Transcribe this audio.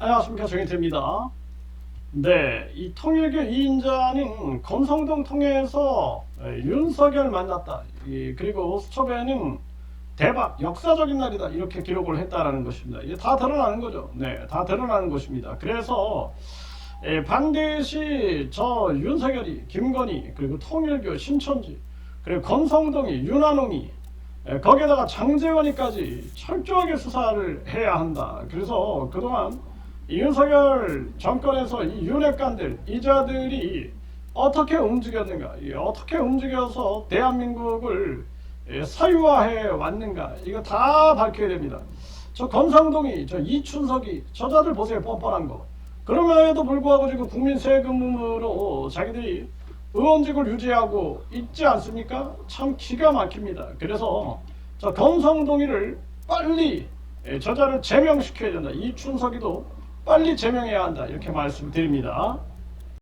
안녕하십니까 정인태입니다. 네, 이 통일교 2인자는 건성동 통해서 윤석열 만났다. 이, 그리고 수첩에는 대박, 역사적인 날이다. 이렇게 기록을 했다라는 것입니다. 이게 다 드러나는 거죠. 네, 다 드러나는 것입니다. 그래서 예, 반드시 저 윤석열이, 김건희, 그리고 통일교, 신천지, 그리고 건성동이, 윤한홍이, 예, 거기에다가 장재원이까지 철저하게 수사를 해야 한다. 그래서 그동안 이 윤석열 정권에서 이 윤핵관들, 이자들이 어떻게 움직였는가, 이 어떻게 움직여서 대한민국을 예, 사유화해 왔는가, 이거 다 밝혀야 됩니다. 저 건상동이, 저 이춘석이, 저자들 보세요, 뻔뻔한 거. 그럼에도 불구하고 지금 국민 세금으로 자기들이 의원직을 유지하고 있지 않습니까? 참 기가 막힙니다. 그래서 저 건성동이를 빨리 예, 저자를 제명시켜야 된다. 이춘석이도 빨리 제명해야 한다. 이렇게 말씀드립니다.